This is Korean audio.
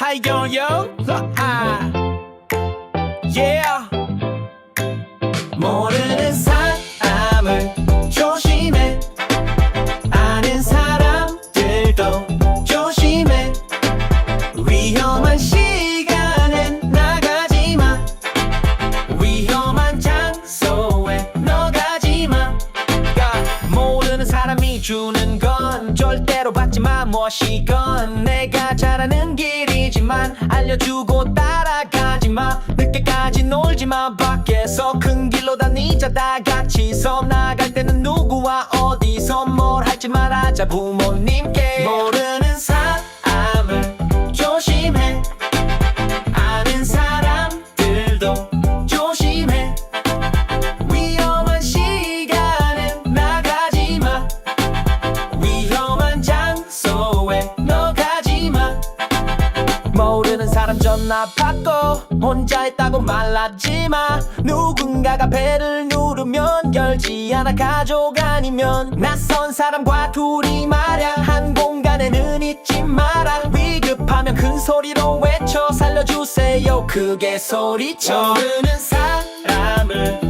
yo yo yeah. 모르는 사람을 조심해. 아는 사람들도 조심해. 위험한 시간엔 나가지 마. 위험한 장소에 너 가지마. 모르는 사람이 주는 건 절대로 받지 마. 무엇이건 내가 잘하는 알려주고 따라가지마. 늦게까지 놀지마. 밖에서 큰 길로 다니자. 다 같이서 나갈 때는 누구와 어디서 뭘 할지 말하자. 부모님께 전화 받고 혼자 있다고 말하지마. 누군가가 배를 누르면 열지 않아 가족 아니면 낯선 사람과 둘이 말야. 한 공간에는 있지 마라. 위급하면 큰 소리로 외쳐 살려주세요. 크게 소리쳐. 모르는 사람을